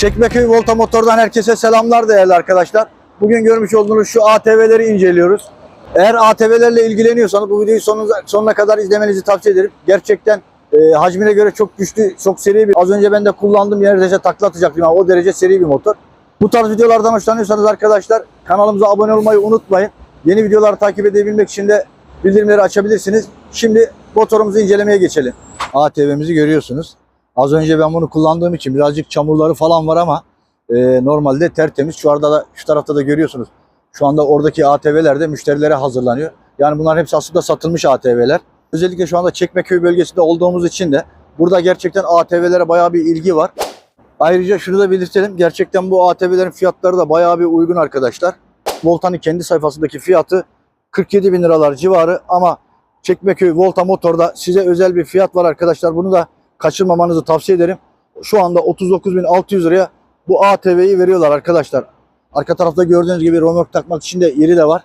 Çekmeköy Volta Motor'dan herkese selamlar değerli arkadaşlar. Bugün görmüş olduğunuz şu ATV'leri inceliyoruz. Eğer ATV'lerle ilgileniyorsanız bu videoyu sonuna, sonuna kadar izlemenizi tavsiye ederim. Gerçekten e, hacmine göre çok güçlü, çok seri bir. Az önce ben de kullandım neredeyse takla atacaktım. Yani o derece seri bir motor. Bu tarz videolardan hoşlanıyorsanız arkadaşlar kanalımıza abone olmayı unutmayın. Yeni videoları takip edebilmek için de bildirimleri açabilirsiniz. Şimdi motorumuzu incelemeye geçelim. ATV'mizi görüyorsunuz. Az önce ben bunu kullandığım için birazcık çamurları falan var ama e, normalde tertemiz. Şu arada da şu tarafta da görüyorsunuz. Şu anda oradaki ATV'ler de müşterilere hazırlanıyor. Yani bunlar hepsi aslında satılmış ATV'ler. Özellikle şu anda Çekmeköy bölgesinde olduğumuz için de burada gerçekten ATV'lere bayağı bir ilgi var. Ayrıca şunu da belirtelim. Gerçekten bu ATV'lerin fiyatları da bayağı bir uygun arkadaşlar. Volta'nın kendi sayfasındaki fiyatı 47 bin liralar civarı ama Çekmeköy Volta Motor'da size özel bir fiyat var arkadaşlar. Bunu da kaçırmamanızı tavsiye ederim. Şu anda 39.600 liraya bu ATV'yi veriyorlar arkadaşlar. Arka tarafta gördüğünüz gibi romörk takmak için de yeri de var.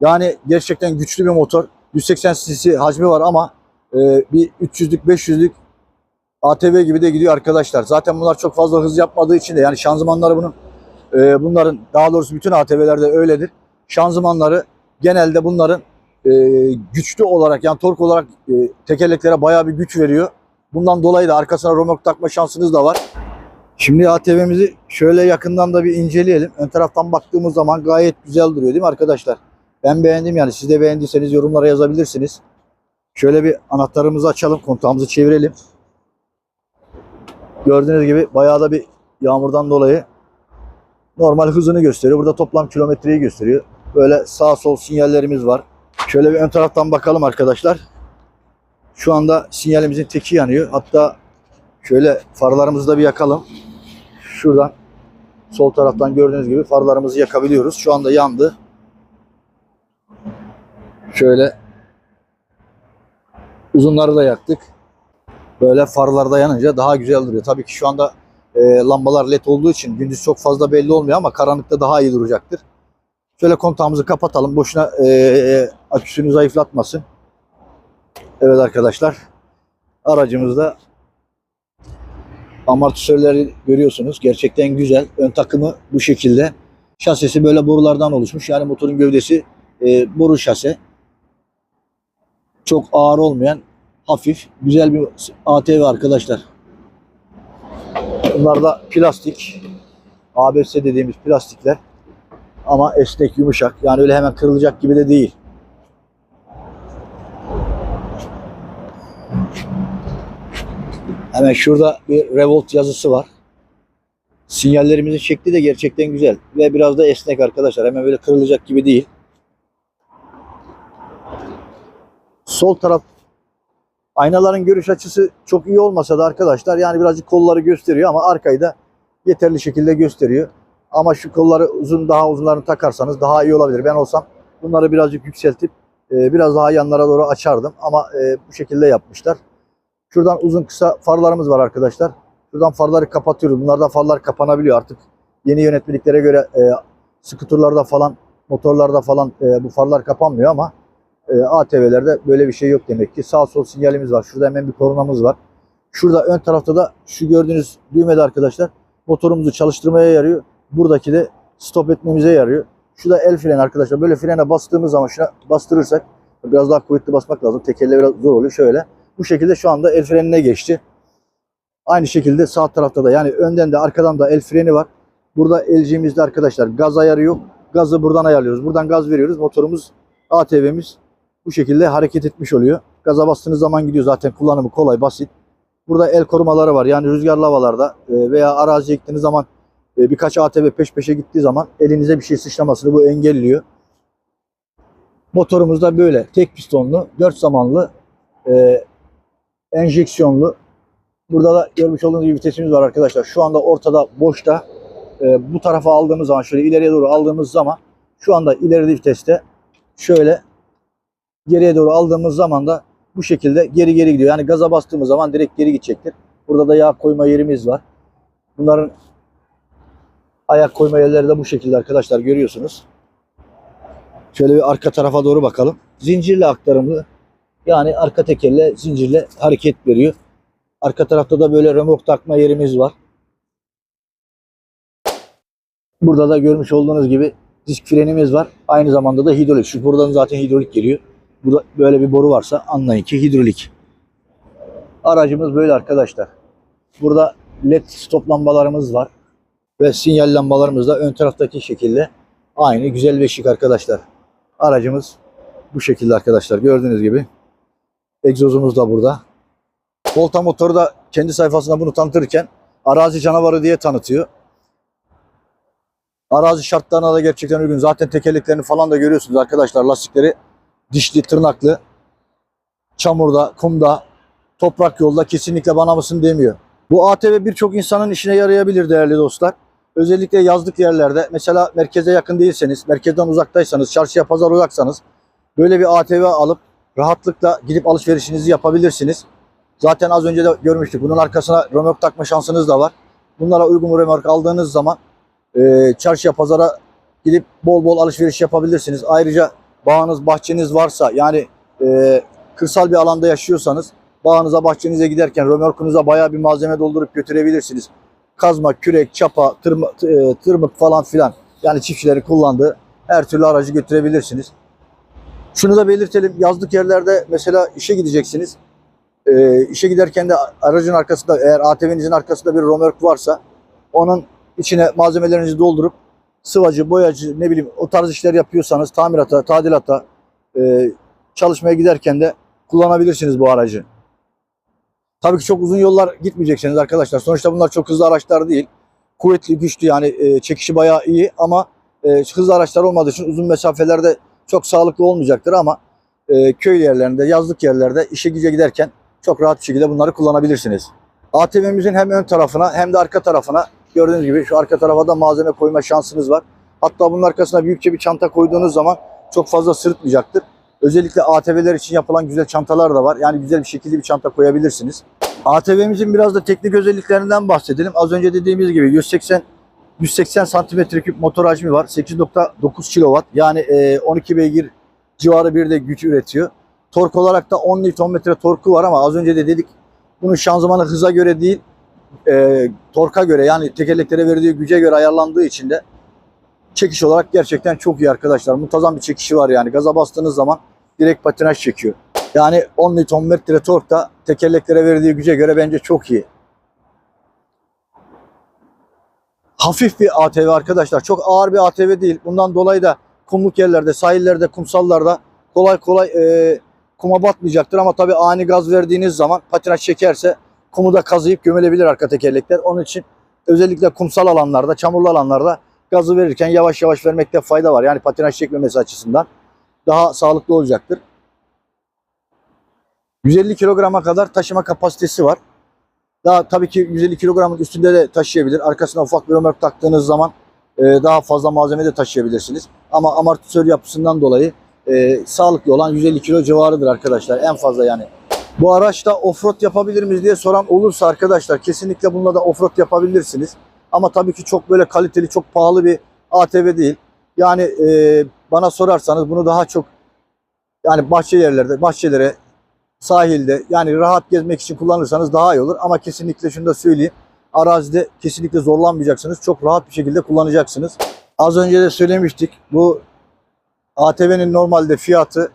Yani gerçekten güçlü bir motor. 180 cc hacmi var ama e, bir 300'lük 500'lük ATV gibi de gidiyor arkadaşlar. Zaten bunlar çok fazla hız yapmadığı için de yani şanzımanları bunun e, bunların daha doğrusu bütün ATV'lerde öyledir. Şanzımanları genelde bunların e, güçlü olarak yani tork olarak e, tekerleklere bayağı bir güç veriyor. Bundan dolayı da arkasına romörk takma şansınız da var. Şimdi ATV'mizi şöyle yakından da bir inceleyelim. Ön taraftan baktığımız zaman gayet güzel duruyor değil mi arkadaşlar? Ben beğendim yani. Siz de beğendiyseniz yorumlara yazabilirsiniz. Şöyle bir anahtarımızı açalım. Kontağımızı çevirelim. Gördüğünüz gibi bayağı da bir yağmurdan dolayı normal hızını gösteriyor. Burada toplam kilometreyi gösteriyor. Böyle sağ sol sinyallerimiz var. Şöyle bir ön taraftan bakalım arkadaşlar. Şu anda sinyalimizin teki yanıyor. Hatta şöyle farlarımızı da bir yakalım. Şuradan sol taraftan gördüğünüz gibi farlarımızı yakabiliyoruz. Şu anda yandı. Şöyle uzunları da yaktık. Böyle farlarda yanınca daha güzel duruyor. Tabii ki şu anda e, lambalar led olduğu için gündüz çok fazla belli olmuyor ama karanlıkta daha iyi duracaktır. Şöyle kontağımızı kapatalım. Boşuna e, e, aküsünü zayıflatmasın. Evet arkadaşlar. Aracımızda amortisörleri görüyorsunuz. Gerçekten güzel. Ön takımı bu şekilde. Şasisi böyle borulardan oluşmuş. Yani motorun gövdesi e, boru şase. Çok ağır olmayan hafif güzel bir ATV arkadaşlar. Bunlar da plastik. ABS dediğimiz plastikler. Ama esnek yumuşak. Yani öyle hemen kırılacak gibi de değil. Hemen şurada bir Revolt yazısı var. Sinyallerimizin şekli de gerçekten güzel. Ve biraz da esnek arkadaşlar. Hemen böyle kırılacak gibi değil. Sol taraf aynaların görüş açısı çok iyi olmasa da arkadaşlar yani birazcık kolları gösteriyor ama arkayı da yeterli şekilde gösteriyor. Ama şu kolları uzun daha uzunlarını takarsanız daha iyi olabilir. Ben olsam bunları birazcık yükseltip e, biraz daha yanlara doğru açardım ama e, bu şekilde yapmışlar. Şuradan uzun kısa farlarımız var arkadaşlar. Şuradan farları kapatıyoruz. Bunlardan farlar kapanabiliyor artık. Yeni yönetmeliklere göre e, skuturlarda falan, motorlarda falan e, bu farlar kapanmıyor ama e, ATV'lerde böyle bir şey yok demek ki. Sağ sol sinyalimiz var. Şurada hemen bir kornamız var. Şurada ön tarafta da şu gördüğünüz düğmede arkadaşlar motorumuzu çalıştırmaya yarıyor. Buradaki de stop etmemize yarıyor. Şu da el freni arkadaşlar. Böyle frene bastığımız zaman şuna bastırırsak biraz daha kuvvetli basmak lazım. Tekerle biraz zor oluyor. Şöyle. Bu şekilde şu anda el frenine geçti. Aynı şekilde sağ tarafta da yani önden de arkadan da el freni var. Burada elciğimizde arkadaşlar gaz ayarı yok. Gazı buradan ayarlıyoruz. Buradan gaz veriyoruz. Motorumuz ATV'miz bu şekilde hareket etmiş oluyor. Gaza bastığınız zaman gidiyor zaten kullanımı kolay basit. Burada el korumaları var. Yani rüzgarlı havalarda e, veya araziye gittiğiniz zaman e, birkaç ATV peş peşe gittiği zaman elinize bir şey sıçramasını bu engelliyor. Motorumuz da böyle tek pistonlu, dört zamanlı, e, enjeksiyonlu. Burada da görmüş olduğunuz gibi vitesimiz var arkadaşlar. Şu anda ortada boşta. E, bu tarafa aldığımız zaman şöyle ileriye doğru aldığımız zaman şu anda ileride viteste şöyle geriye doğru aldığımız zaman da bu şekilde geri geri gidiyor. Yani gaza bastığımız zaman direkt geri gidecektir. Burada da yağ koyma yerimiz var. Bunların ayak koyma yerleri de bu şekilde arkadaşlar görüyorsunuz. Şöyle bir arka tarafa doğru bakalım. Zincirle aktarımlı. Yani arka tekerle zincirle hareket veriyor. Arka tarafta da böyle remork takma yerimiz var. Burada da görmüş olduğunuz gibi disk frenimiz var. Aynı zamanda da hidrolik. Şu buradan zaten hidrolik geliyor. Bu da böyle bir boru varsa anlayın ki hidrolik. Aracımız böyle arkadaşlar. Burada led stop lambalarımız var. Ve sinyal lambalarımız da ön taraftaki şekilde aynı güzel ve şık arkadaşlar. Aracımız bu şekilde arkadaşlar gördüğünüz gibi. Egzozumuz da burada. Volta motoru da kendi sayfasında bunu tanıtırken arazi canavarı diye tanıtıyor. Arazi şartlarına da gerçekten uygun. Zaten tekerleklerini falan da görüyorsunuz arkadaşlar. Lastikleri dişli, tırnaklı. Çamurda, kumda, toprak yolda kesinlikle bana mısın demiyor. Bu ATV birçok insanın işine yarayabilir değerli dostlar. Özellikle yazlık yerlerde mesela merkeze yakın değilseniz, merkezden uzaktaysanız, çarşıya pazar uzaksanız böyle bir ATV alıp rahatlıkla gidip alışverişinizi yapabilirsiniz. Zaten az önce de görmüştük. Bunun arkasına römork takma şansınız da var. Bunlara uygun römork aldığınız zaman e, çarşıya pazara gidip bol bol alışveriş yapabilirsiniz. Ayrıca bağınız, bahçeniz varsa yani e, kırsal bir alanda yaşıyorsanız bağınıza, bahçenize giderken römorkunuza bayağı bir malzeme doldurup götürebilirsiniz. Kazma, kürek, çapa, tırmı, e, tırmık falan filan yani çiftçilerin kullandığı her türlü aracı götürebilirsiniz. Şunu da belirtelim. Yazlık yerlerde mesela işe gideceksiniz. E, işe giderken de aracın arkasında eğer ATV'nizin arkasında bir römork varsa onun içine malzemelerinizi doldurup sıvacı, boyacı ne bileyim o tarz işler yapıyorsanız tamirata, tadilata e, çalışmaya giderken de kullanabilirsiniz bu aracı. Tabii ki çok uzun yollar gitmeyeceksiniz arkadaşlar. Sonuçta bunlar çok hızlı araçlar değil. Kuvvetli, güçlü yani e, çekişi bayağı iyi ama e, hızlı araçlar olmadığı için uzun mesafelerde çok sağlıklı olmayacaktır ama e, köy yerlerinde, yazlık yerlerde işe güce giderken çok rahat bir şekilde bunları kullanabilirsiniz. ATV'mizin hem ön tarafına hem de arka tarafına gördüğünüz gibi şu arka tarafa da malzeme koyma şansınız var. Hatta bunun arkasına büyükçe bir çanta koyduğunuz zaman çok fazla sırıtmayacaktır. Özellikle ATV'ler için yapılan güzel çantalar da var. Yani güzel bir şekilde bir çanta koyabilirsiniz. ATV'mizin biraz da teknik özelliklerinden bahsedelim. Az önce dediğimiz gibi 180 180 santimetre küp motor hacmi var. 8.9 kW yani e, 12 beygir civarı bir de güç üretiyor. Tork olarak da 10 Nm torku var ama az önce de dedik bunun şanzımanı hıza göre değil e, torka göre yani tekerleklere verdiği güce göre ayarlandığı için de çekiş olarak gerçekten çok iyi arkadaşlar. Muntazam bir çekişi var yani. Gaza bastığınız zaman direkt patinaj çekiyor. Yani 10 Nm tork da tekerleklere verdiği güce göre bence çok iyi. Hafif bir ATV arkadaşlar. Çok ağır bir ATV değil. Bundan dolayı da kumluk yerlerde, sahillerde, kumsallarda kolay kolay e, kuma batmayacaktır. Ama tabii ani gaz verdiğiniz zaman patinaj çekerse kumu da kazıyıp gömülebilir arka tekerlekler. Onun için özellikle kumsal alanlarda, çamurlu alanlarda gazı verirken yavaş yavaş vermekte fayda var. Yani patinaj çekmemesi açısından daha sağlıklı olacaktır. 150 kilograma kadar taşıma kapasitesi var. Daha tabii ki 150 kilogramın üstünde de taşıyabilir. Arkasına ufak bir römork taktığınız zaman e, daha fazla malzeme de taşıyabilirsiniz. Ama amortisör yapısından dolayı e, sağlıklı olan 150 kilo civarıdır arkadaşlar. En fazla yani. Bu araçta offroad yapabilir miyiz diye soran olursa arkadaşlar kesinlikle bununla da offroad yapabilirsiniz. Ama tabii ki çok böyle kaliteli, çok pahalı bir ATV değil. Yani e, bana sorarsanız bunu daha çok yani bahçe yerlerde, bahçelere, sahilde yani rahat gezmek için kullanırsanız daha iyi olur. Ama kesinlikle şunu da söyleyeyim. Arazide kesinlikle zorlanmayacaksınız. Çok rahat bir şekilde kullanacaksınız. Az önce de söylemiştik. Bu ATV'nin normalde fiyatı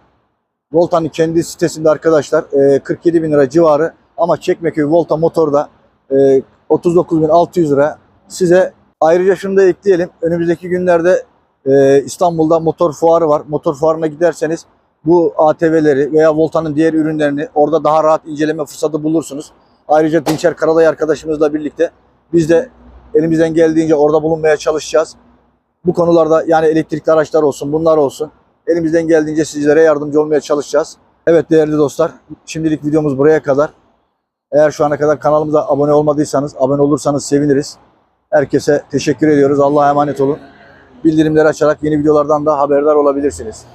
Volta'nın kendi sitesinde arkadaşlar e, 47 bin lira civarı. Ama Çekmeköy Volta motorda e, 39.600 lira. Size ayrıca şunu da ekleyelim. Önümüzdeki günlerde e, İstanbul'da motor fuarı var. Motor fuarına giderseniz bu ATV'leri veya Volta'nın diğer ürünlerini orada daha rahat inceleme fırsatı bulursunuz. Ayrıca Dinçer Karaday arkadaşımızla birlikte biz de elimizden geldiğince orada bulunmaya çalışacağız. Bu konularda yani elektrikli araçlar olsun, bunlar olsun. Elimizden geldiğince sizlere yardımcı olmaya çalışacağız. Evet değerli dostlar, şimdilik videomuz buraya kadar. Eğer şu ana kadar kanalımıza abone olmadıysanız, abone olursanız seviniriz. Herkese teşekkür ediyoruz. Allah'a emanet olun. Bildirimleri açarak yeni videolardan da haberdar olabilirsiniz.